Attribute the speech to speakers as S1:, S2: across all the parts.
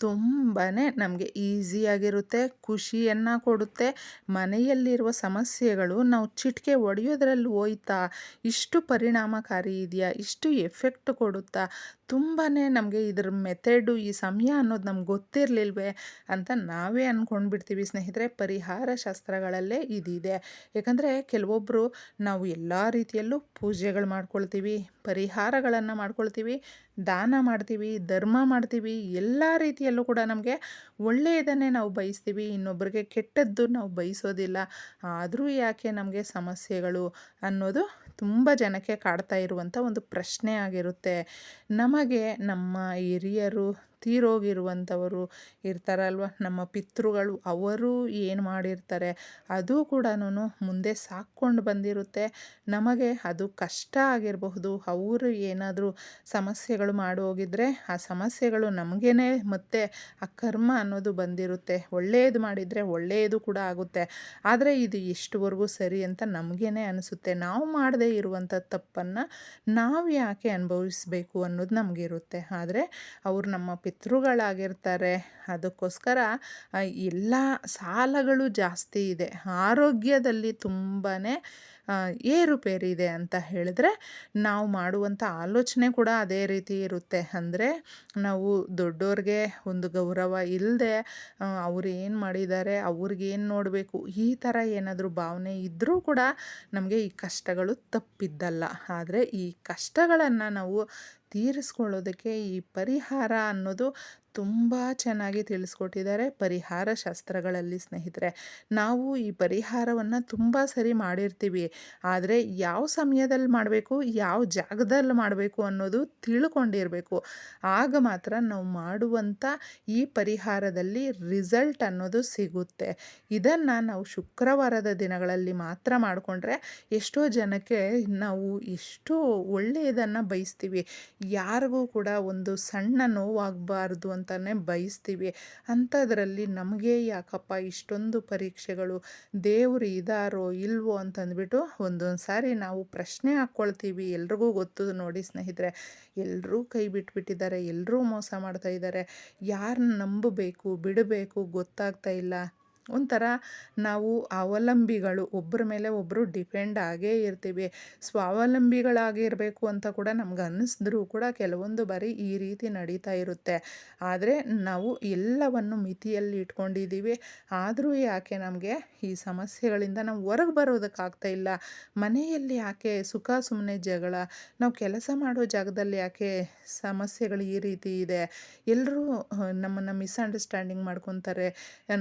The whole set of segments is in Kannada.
S1: ತುಂಬಾ ನಮಗೆ ಈಸಿಯಾಗಿರುತ್ತೆ, ಖುಷಿಯನ್ನು ಕೊಡುತ್ತೆ. ಮನೆಯಲ್ಲಿರುವ ಸಮಸ್ಯೆಗಳು ನಾವು ಚಿಟಿಕೆ ಹೊಡೆಯೋದ್ರಲ್ಲಿ ಹೋಯ್ತಾ, ಇಷ್ಟು ಪರಿಣಾಮಕಾರಿ ಇದೆಯಾ, ಇಷ್ಟು ಎಫೆಕ್ಟ್ ಕೊಡುತ್ತಾ ತುಂಬಾ ನಮಗೆ ಇದ್ರ ಮೆಥಡು, ಈ ಸಮಯ ಅನ್ನೋದು ನಮ್ಗೆ ಗೊತ್ತಿರಲಿಲ್ವೇ ಅಂತ ನಾವೇ ಅಂದ್ಕೊಂಡ್ಬಿಡ್ತೀವಿ ಸ್ನೇಹಿತರೆ. ಪರಿಹಾರ ಶಾಸ್ತ್ರಗಳಲ್ಲೇ ಇದಿದೆ. ಯಾಕಂದರೆ ಕೆಲವೊಬ್ಬರು ನಾವು ಎಲ್ಲ ರೀತಿಯಲ್ಲೂ ಪೂಜೆಗಳು ಮಾಡ್ಕೊಳ್ತೀವಿ, ಪರಿಹಾರಗಳನ್ನು ಮಾಡ್ಕೊಳ್ತೀವಿ ದಾನ ಮಾಡ್ತೀವಿ, ಧರ್ಮ ಮಾಡ್ತೀವಿ, ಎಲ್ಲ ರೀತಿಯಲ್ಲೂ ಕೂಡ ನಮಗೆ ಒಳ್ಳೆಯದನ್ನೇ ನಾವು ಬಯಸ್ತೀವಿ. ಇನ್ನೊಬ್ಬರಿಗೆ ಕೆಟ್ಟದ್ದು ನಾವು ಬಯಸೋದಿಲ್ಲ. ಆದರೂ ಯಾಕೆ ನಮಗೆ ಸಮಸ್ಯೆಗಳು ಅನ್ನೋದು ತುಂಬ ಜನಕ್ಕೆ ಕಾಡ್ತಾ ಇರುವಂಥ ಒಂದು ಪ್ರಶ್ನೆ ಆಗಿರುತ್ತೆ. ನಮಗೆ ನಮ್ಮ ಹಿರಿಯರು, ತೀರೋಗಿರುವಂಥವರು ಇರ್ತಾರಲ್ವ, ನಮ್ಮ ಪಿತೃಗಳು ಅವರು ಏನು ಮಾಡಿರ್ತಾರೆ ಅದು ಕೂಡ ಮುಂದೆ ಸಾಕ್ಕೊಂಡು ಬಂದಿರುತ್ತೆ. ನಮಗೆ ಅದು ಕಷ್ಟ ಆಗಿರಬಹುದು, ಅವರು ಏನಾದರೂ ಸಮಸ್ಯೆಗಳು ಮಾಡಿ ಹೋಗಿದ್ರೆ ಆ ಸಮಸ್ಯೆಗಳು ನಮಗೇ ಮತ್ತೆ ಆ ಕರ್ಮ ಅನ್ನೋದು ಬಂದಿರುತ್ತೆ. ಒಳ್ಳೆಯದು ಮಾಡಿದರೆ ಒಳ್ಳೆಯದು ಕೂಡ ಆಗುತ್ತೆ. ಆದರೆ ಇದು ಎಷ್ಟುವರೆಗೂ ಸರಿ ಅಂತ ನಮಗೇ ಅನಿಸುತ್ತೆ. ನಾವು ಮಾಡದೇ ಇರುವಂಥ ತಪ್ಪನ್ನು ನಾವು ಯಾಕೆ ಅನುಭವಿಸ್ಬೇಕು ಅನ್ನೋದು ನಮಗಿರುತ್ತೆ. ಆದರೆ ಅವರು ನಮ್ಮ ಪಿತೃಗಳಾಗಿರ್ತಾರೆ, ಅದಕ್ಕೋಸ್ಕರ ಎಲ್ಲ ಸಾಲಗಳು ಜಾಸ್ತಿ ಇದೆ. ಆರೋಗ್ಯದಲ್ಲಿ ತುಂಬಾ ಏರುಪೇರಿದೆ ಅಂತ ಹೇಳಿದ್ರೆ ನಾವು ಮಾಡುವಂಥ ಆಲೋಚನೆ ಕೂಡ ಅದೇ ರೀತಿ ಇರುತ್ತೆ. ಅಂದರೆ ನಾವು ದೊಡ್ಡೋರಿಗೆ ಒಂದು ಗೌರವ ಇಲ್ಲದೆ ಅವ್ರು ಏನು ಮಾಡಿದ್ದಾರೆ ಅವ್ರಿಗೇನು ನೋಡಬೇಕು, ಈ ಥರ ಏನಾದರೂ ಭಾವನೆ ಇದ್ದರೂ ಕೂಡ ನಮಗೆ ಈ ಕಷ್ಟಗಳು ತಪ್ಪಿದ್ದಲ್ಲ. ಆದರೆ ಈ ಕಷ್ಟಗಳನ್ನು ನಾವು ತೀರಿಸ್ಕೊಳ್ಳೋದಕ್ಕೆ ಈ ಪರಿಹಾರ ಅನ್ನೋದು ತುಂಬ ಚೆನ್ನಾಗಿ ತಿಳಿಸ್ಕೊಟ್ಟಿದ್ದಾರೆ. ಪರಿಹಾರ ಶಾಸ್ತ್ರಗಳಲ್ಲಿ ಸ್ನೇಹಿತರೆ, ನಾವು ಈ ಪರಿಹಾರವನ್ನು ತುಂಬ ಸರಿ ಮಾಡಿರ್ತೀವಿ. ಆದರೆ ಯಾವ ಸಮಯದಲ್ಲಿ ಮಾಡಬೇಕು, ಯಾವ ಜಾಗದಲ್ಲಿ ಮಾಡಬೇಕು ಅನ್ನೋದು ತಿಳ್ಕೊಂಡಿರಬೇಕು. ಆಗ ಮಾತ್ರ ನಾವು ಮಾಡುವಂಥ ಈ ಪರಿಹಾರದಲ್ಲಿ ರಿಸಲ್ಟ್ ಅನ್ನೋದು ಸಿಗುತ್ತೆ. ಇದನ್ನು ನಾವು ಶುಕ್ರವಾರದ ದಿನಗಳಲ್ಲಿ ಮಾತ್ರ ಮಾಡಿಕೊಂಡ್ರೆ ಎಷ್ಟೋ ಜನಕ್ಕೆ ನಾವು ಎಷ್ಟೋ ಒಳ್ಳೆಯದನ್ನು ಬಯಸ್ತೀವಿ. ಯಾರಿಗೂ ಕೂಡ ಒಂದು ಸಣ್ಣ ನೋವಾಗಬಾರ್ದು ಅಂತಲೇ ಬಯಸ್ತೀವಿ. ಅಂಥದ್ರಲ್ಲಿ ನಮಗೆ ಯಾಕಪ್ಪ ಇಷ್ಟೊಂದು ಪರೀಕ್ಷೆಗಳು ದೇವರು ಇದಾರೋ ಇಲ್ವೋ ಅಂತಂದ್ಬಿಟ್ಟು ಒಂದೊಂದು ಸಾರಿ ನಾವು ಪ್ರಶ್ನೆ ಹಾಕ್ಕೊಳ್ತೀವಿ. ಎಲ್ರಿಗೂ ಗೊತ್ತು ನೋಡಿ ಸ್ನೇಹಿತರೆ. ಎಲ್ಲರೂ ಕೈ ಬಿಟ್ಬಿಟ್ಟಿದ್ದಾರೆ. ಎಲ್ಲರೂ ಮೋಸ ಮಾಡ್ತಾ ಇದ್ದಾರೆ. ಯಾರನ್ನ ನಂಬಬೇಕು, ಬಿಡಬೇಕು ಗೊತ್ತಾಗ್ತಾ ಇಲ್ಲ. ಒಂಥರ ನಾವು ಅವಲಂಬಿಗಳು ಒಬ್ಬರ ಮೇಲೆ ಒಬ್ಬರು ಡಿಪೆಂಡ್ ಆಗೇ ಇರ್ತೀವಿ. ಸ್ವಾವಲಂಬಿಗಳಾಗಿರಬೇಕು ಅಂತ ಕೂಡ ನಮ್ಗೆ ಅನ್ನಿಸಿದ್ರೂ ಕೂಡ ಕೆಲವೊಂದು ಬಾರಿ ಈ ರೀತಿ ನಡೀತಾ ಇರುತ್ತೆ. ಆದರೆ ನಾವು ಎಲ್ಲವನ್ನು ಮಿತಿಯಲ್ಲಿ ಇಟ್ಕೊಂಡಿದ್ದೀವಿ. ಆದರೂ ಯಾಕೆ ನಮಗೆ ಈ ಸಮಸ್ಯೆಗಳಿಂದ ನಾವು ಹೊರಗೆ ಬರೋದಕ್ಕಾಗ್ತಾ ಇಲ್ಲ? ಮನೆಯಲ್ಲಿ ಯಾಕೆ ಸುಖ ಸುಮ್ಮನೆ ಜಗಳ? ನಾವು ಕೆಲಸ ಮಾಡೋ ಜಾಗದಲ್ಲಿ ಯಾಕೆ ಸಮಸ್ಯೆಗಳು ಈ ರೀತಿ ಇದೆ? ಎಲ್ಲರೂ ನಮ್ಮನ್ನು ಮಿಸ್ಅಂಡರ್ಸ್ಟ್ಯಾಂಡಿಂಗ್ ಮಾಡ್ಕೊತಾರೆ.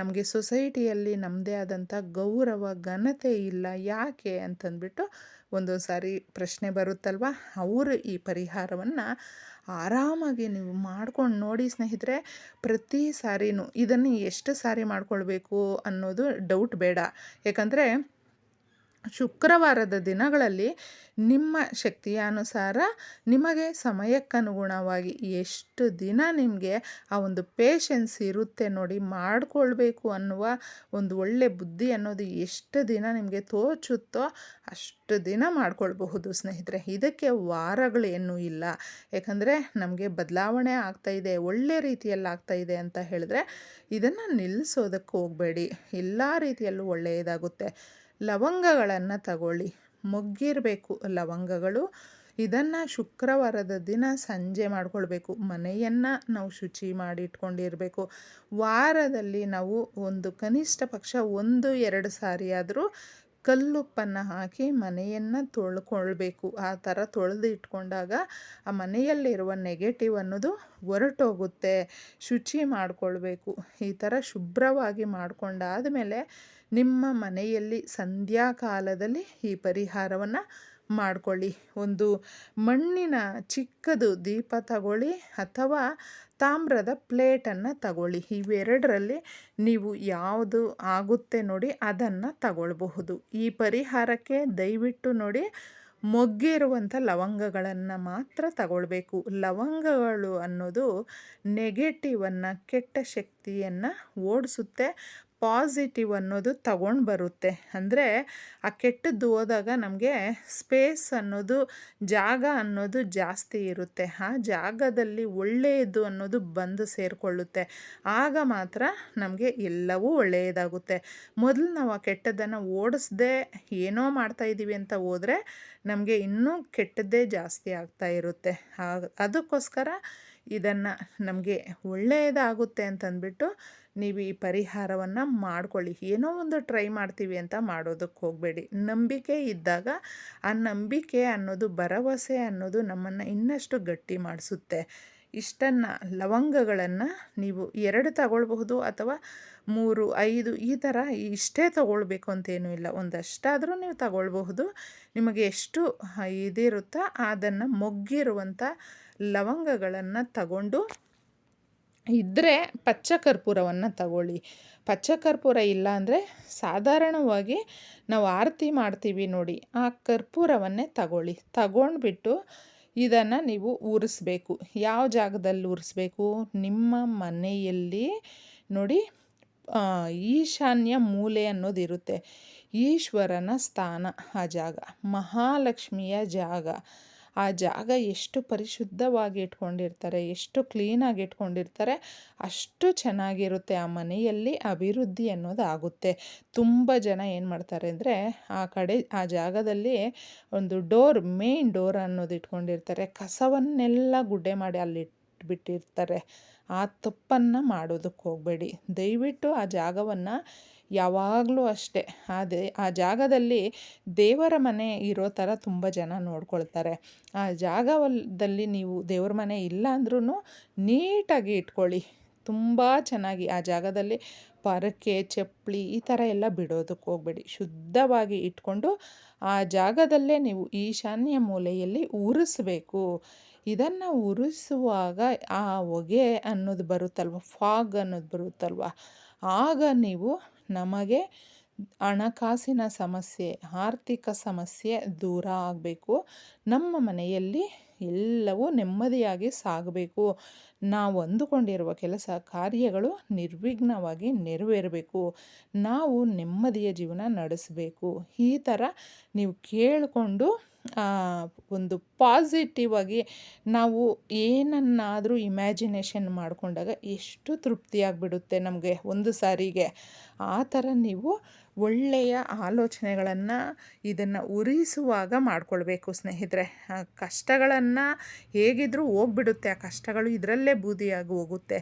S1: ನಮಗೆ ಸೊಸೈಟಿ ಸೊಸೈಟಿಯಲ್ಲಿ ನಮ್ಮದೇ ಆದಂಥ ಗೌರವ, ಘನತೆ ಇಲ್ಲ ಯಾಕೆ ಅಂತಂದ್ಬಿಟ್ಟು ಒಂದು ಸಾರಿ ಪ್ರಶ್ನೆ ಬರುತ್ತಲ್ವ? ಅವರು ಈ ಪರಿಹಾರವನ್ನು ಆರಾಮಾಗಿ ನೀವು ಮಾಡ್ಕೊಂಡು ನೋಡಿ ಸ್ನೇಹಿತರೆ, ಪ್ರತಿ ಸಾರಿನೂ ಇದನ್ನು ಎಷ್ಟು ಸಾರಿ ಮಾಡ್ಕೊಳ್ಬೇಕು ಅನ್ನೋದು ಡೌಟ್ ಬೇಡ. ಯಾಕಂದರೆ ಶುಕ್ರವಾರದ ದಿನಗಳಲ್ಲಿ ನಿಮ್ಮ ಶಕ್ತಿಯ ಅನುಸಾರ ನಿಮಗೆ ಸಮಯಕ್ಕನುಗುಣವಾಗಿ ಎಷ್ಟು ದಿನ ನಿಮಗೆ ಆ ಒಂದು ಪೇಷನ್ಸ್ ಇರುತ್ತೆ ನೋಡಿ ಮಾಡಿಕೊಳ್ಬೇಕು ಅನ್ನುವ ಒಂದು ಒಳ್ಳೆ ಬುದ್ಧಿ ಅನ್ನೋದು ಎಷ್ಟು ದಿನ ನಿಮಗೆ ತೋಚುತ್ತೋ ಅಷ್ಟು ದಿನ ಮಾಡಿಕೊಳ್ಬಹುದು ಸ್ನೇಹಿತರೆ. ಇದಕ್ಕೆ ವಾರಗಳೇನೂ ಇಲ್ಲ. ಯಾಕಂದರೆ ನಮಗೆ ಬದಲಾವಣೆ ಆಗ್ತಾಯಿದೆ ಒಳ್ಳೆ ರೀತಿಯಲ್ಲಿ ಆಗ್ತಾಯಿದೆ ಅಂತ ಹೇಳಿದ್ರೆ ಇದನ್ನು ನಿಲ್ಲಿಸೋದಕ್ಕೆ ಹೋಗಬೇಡಿ. ಎಲ್ಲ ರೀತಿಯಲ್ಲೂ ಒಳ್ಳೆಯದಾಗುತ್ತೆ. ಲವಂಗಗಳನ್ನು ತಗೊಳ್ಳಿ. ಮೊಗ್ಗಿರಬೇಕು ಲವಂಗಗಳು. ಇದನ್ನು ಶುಕ್ರವಾರದ ದಿನ ಸಂಜೆ ಮಾಡಿಕೊಳ್ಬೇಕು. ಮನೆಯನ್ನು ನಾವು ಶುಚಿ ಮಾಡಿ ಇಟ್ಕೊಂಡಿರಬೇಕು ವಾರದಲ್ಲಿ ನಾವು ಒಂದು ಕನಿಷ್ಠ ಪಕ್ಷ ಒಂದು, ಎರಡು ಸಾರಿ ಆದರೂ ಕಲ್ಲುಪ್ಪನ್ನು ಹಾಕಿ ಮನೆಯನ್ನು ತೊಳ್ಕೊಳ್ಬೇಕು. ಆ ಥರ ತೊಳೆದು ಇಟ್ಕೊಂಡಾಗ ಆ ಮನೆಯಲ್ಲಿರುವ ನೆಗೆಟಿವ್ ಅನ್ನೋದು ಹೊರಟೋಗುತ್ತೆ. ಶುಚಿ ಮಾಡಿಕೊಳ್ಬೇಕು. ಈ ಥರ ಶುಭ್ರವಾಗಿ ಮಾಡಿಕೊಂಡಾದ ಮೇಲೆ ನಿಮ್ಮ ಮನೆಯಲ್ಲಿ ಸಂಧ್ಯಾಕಾಲದಲ್ಲಿ ಈ ಪರಿಹಾರವನ್ನು ಮಾಡಿಕೊಳ್ಳಿ. ಒಂದು ಮಣ್ಣಿನ ಚಿಕ್ಕದು ದೀಪ ತಗೊಳ್ಳಿ ಅಥವಾ ತಾಮ್ರದ ಪ್ಲೇಟನ್ನು ತಗೊಳ್ಳಿ. ಇವೆರಡರಲ್ಲಿ ನೀವು ಯಾವುದು ಆಗುತ್ತೆ ನೋಡಿ ಅದನ್ನು ತಗೊಳ್ಬಹುದು. ಈ ಪರಿಹಾರಕ್ಕೆ ದಯವಿಟ್ಟು ನೋಡಿ, ಮೊಗ್ಗಿರುವಂಥ ಲವಂಗಗಳನ್ನು ಮಾತ್ರ ತಗೊಳ್ಬೇಕು. ಲವಂಗಗಳು ಅನ್ನೋದು ನೆಗೆಟಿವನ್ನು ಕೆಟ್ಟ ಶಕ್ತಿಯನ್ನು ಓಡಿಸುತ್ತೆ. ಪಾಸಿಟಿವ್ ಅನ್ನೋದು ತಗೊಂಡು ಬರುತ್ತೆ. ಅಂದರೆ ಆ ಕೆಟ್ಟದ್ದು ಹೋದಾಗ ನಮಗೆ ಸ್ಪೇಸ್ ಅನ್ನೋದು, ಜಾಗ ಅನ್ನೋದು ಜಾಸ್ತಿ ಇರುತ್ತೆ. ಆ ಜಾಗದಲ್ಲಿ ಒಳ್ಳೆಯದು ಅನ್ನೋದು ಬಂದು ಸೇರಿಕೊಳ್ಳುತ್ತೆ. ಆಗ ಮಾತ್ರ ನಮಗೆ ಎಲ್ಲವೂ ಒಳ್ಳೆಯದಾಗುತ್ತೆ. ಮೊದಲು ನಾವು ಆ ಕೆಟ್ಟದ್ದನ್ನು ಓಡಿಸ್ದೆ ಏನೋ ಮಾಡ್ತಾಯಿದ್ದೀವಿ ಅಂತ ಹೋದರೆ ನಮಗೆ ಇನ್ನೂ ಕೆಟ್ಟದ್ದೇ ಜಾಸ್ತಿ ಆಗ್ತಾ ಇರುತ್ತೆ. ಅದಕ್ಕೋಸ್ಕರ ಇದನ್ನು ನಮಗೆ ಒಳ್ಳೆಯದಾಗುತ್ತೆ ಅಂತಂದ್ಬಿಟ್ಟು ನೀವು ಈ ಪರಿಹಾರವನ್ನು ಮಾಡ್ಕೊಳ್ಳಿ. ಏನೋ ಒಂದು ಟ್ರೈ ಮಾಡ್ತೀವಿ ಅಂತ ಮಾಡೋದಕ್ಕೆ ಹೋಗಬೇಡಿ. ನಂಬಿಕೆ ಇದ್ದಾಗ ಆ ನಂಬಿಕೆ ಅನ್ನೋದು, ಭರವಸೆ ಅನ್ನೋದು ನಮ್ಮನ್ನು ಇನ್ನಷ್ಟು ಗಟ್ಟಿ ಮಾಡಿಸುತ್ತೆ. ಇಷ್ಟನ್ನು ಲವಂಗಗಳನ್ನು ನೀವು ಎರಡು ತಗೊಳ್ಬಹುದು ಅಥವಾ ಮೂರು, ಐದು, ಈ ಥರ ಇಷ್ಟೇ ತಗೊಳ್ಬೇಕು ಅಂತೇನೂ ಇಲ್ಲ. ಒಂದಷ್ಟಾದರೂ ನೀವು ತಗೊಳ್ಬಹುದು. ನಿಮಗೆ ಎಷ್ಟು ಇದಿರುತ್ತೋ ಅದನ್ನು ಮೊಗ್ಗಿರುವಂಥ ಲವಂಗಗಳನ್ನು ತಗೊಂಡು ಇದ್ದರೆ ಪಚ್ಚ ಕರ್ಪೂರವನ್ನು ತಗೊಳ್ಳಿ. ಪಚ್ಚ ಕರ್ಪೂರ ಇಲ್ಲ ಅಂದರೆ ಸಾಧಾರಣವಾಗಿ ನಾವು ಆರತಿ ಮಾಡ್ತೀವಿ ನೋಡಿ, ಆ ಕರ್ಪೂರವನ್ನೇ ತಗೊಳ್ಳಿ. ತಗೊಂಡ್ಬಿಟ್ಟು ಇದನ್ನು ನೀವು ಉರಿಸ್ಬೇಕು ಯಾವ ಜಾಗದಲ್ಲಿ ಉರಿಸ್ಬೇಕು ನಿಮ್ಮ ಮನೆಯಲ್ಲಿ ನೋಡಿ ಈಶಾನ್ಯ ಮೂಲೆ ಅನ್ನೋದಿರುತ್ತೆ ಈಶ್ವರನ ಸ್ಥಾನ ಆ ಜಾಗ. ಮಹಾಲಕ್ಷ್ಮಿಯ ಜಾಗ. ಆ ಜಾಗ ಎಷ್ಟು ಪರಿಶುದ್ಧವಾಗಿ ಇಟ್ಕೊಂಡಿರ್ತಾರೆ, ಎಷ್ಟು ಕ್ಲೀನಾಗಿ ಇಟ್ಕೊಂಡಿರ್ತಾರೆ, ಅಷ್ಟು ಚೆನ್ನಾಗಿರುತ್ತೆ ಆ ಮನೆಯಲ್ಲಿ ಅಭಿವೃದ್ಧಿ ಅನ್ನೋದಾಗುತ್ತೆ. ತುಂಬ ಜನ ಏನು ಮಾಡ್ತಾರೆ ಅಂದರೆ ಆ ಕಡೆ, ಆ ಜಾಗದಲ್ಲಿ ಒಂದು ಡೋರ್ ಮೇನ್ ಡೋರ್ ಅನ್ನೋದು ಇಟ್ಕೊಂಡಿರ್ತಾರೆ. ಕಸವನ್ನೆಲ್ಲ ಗುಡ್ಡೆ ಮಾಡಿ ಅಲ್ಲಿ ಇಟ್ಬಿಟ್ಟಿರ್ತಾರೆ ಆ ತಪ್ಪನ್ನು ಮಾಡೋದಕ್ಕೆ ಹೋಗಬೇಡಿ. ದಯವಿಟ್ಟು ಆ ಜಾಗವನ್ನು ಯಾವಾಗಲೂ ಅಷ್ಟೇ. ಅದೇ, ಆ ಜಾಗದಲ್ಲಿ ದೇವರ ಮನೆ ಇರೋ ಥರ ತುಂಬ ಜನ ನೋಡ್ಕೊಳ್ತಾರೆ. ಆ ಜಾಗದಲ್ಲಿ ನೀವು ದೇವ್ರ ಮನೆ ಇಲ್ಲ ಅಂದ್ರೂ ನೀಟಾಗಿ ಇಟ್ಕೊಳ್ಳಿ. ತುಂಬ ಚೆನ್ನಾಗಿ ಆ ಜಾಗದಲ್ಲಿ ಪರಕೆ, ಚಪ್ಪಲಿ ಈ ಥರ ಎಲ್ಲ ಬಿಡೋದಕ್ಕೆ ಹೋಗಬೇಡಿ. ಶುದ್ಧವಾಗಿ ಇಟ್ಕೊಂಡು ಆ ಜಾಗದಲ್ಲೇ ನೀವು ಈಶಾನ್ಯ ಮೂಲೆಯಲ್ಲಿ ಉರಿಸ್ಬೇಕು. ಇದನ್ನು ಉರಿಸುವಾಗ ಆ ಹೊಗೆ ಅನ್ನೋದು ಬರುತ್ತಲ್ವ, ಫಾಗ್ ಅನ್ನೋದು ಬರುತ್ತಲ್ವ, ಆಗ ನೀವು ನಮಗೆ ಹಣಕಾಸಿನ ಸಮಸ್ಯೆ, ಆರ್ಥಿಕ ಸಮಸ್ಯೆ ದೂರ ಆಗಬೇಕು. ನಮ್ಮ ಮನೆಯಲ್ಲಿ ಎಲ್ಲವೂ ನೆಮ್ಮದಿಯಾಗಿ ಸಾಗಬೇಕು. ನಾವು ಅಂದುಕೊಂಡಿರುವ ಕೆಲಸ, ಕಾರ್ಯಗಳು ನಿರ್ವಿಘ್ನವಾಗಿ ನೆರವೇರಬೇಕು. ನಾವು ನೆಮ್ಮದಿಯ ಜೀವನ ನಡೆಸಬೇಕು. ಈ ಥರ ನೀವು ಕೇಳಿಕೊಂಡು ಒಂದು ಪಾಸಿಟಿವ್ ಆಗಿ ನಾವು ಏನನ್ನಾದರೂ ಇಮ್ಯಾಜಿನೇಷನ್ ಮಾಡಿಕೊಂಡಾಗ ಎಷ್ಟು ತೃಪ್ತಿಯಾಗಿಬಿಡುತ್ತೆ ನಮಗೆ ಒಂದು ಸಾರಿಗೆ. ಆ ಥರ ನೀವು ಒಳ್ಳೆಯ ಆಲೋಚನೆಗಳನ್ನು ಇದನ್ನು ಉರಿಸುವಾಗ ಮಾಡಿಕೊಳ್ಬೇಕು ಸ್ನೇಹಿತರೆ. ಕಷ್ಟಗಳನ್ನು ಹೇಗಿದ್ದರೂ ಹೋಗ್ಬಿಡುತ್ತೆ, ಆ ಕಷ್ಟಗಳು ಇದರಲ್ಲೇ ಬೂದಿಯಾಗಿ ಹೋಗುತ್ತೆ.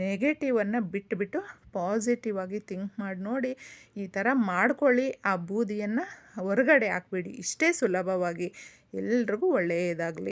S1: ನೆಗೆಟಿವನ್ನು ಬಿಟ್ಟುಬಿಟ್ಟು ಪಾಸಿಟಿವ್ ಆಗಿ ಥಿಂಕ್ ಮಾಡಿ, ನೋಡಿ ಈ ಥರ ಮಾಡ್ಕೊಳ್ಳಿ, ಆ ಬೂದಿಯನ್ನು ಹೊರಗಡೆ ಹಾಕ್ಬಿಡಿ. ಇಷ್ಟೇ ಸುಲಭವಾಗಿ. ಎಲ್ರಿಗೂ ಒಳ್ಳೆಯದಾಗಲಿ.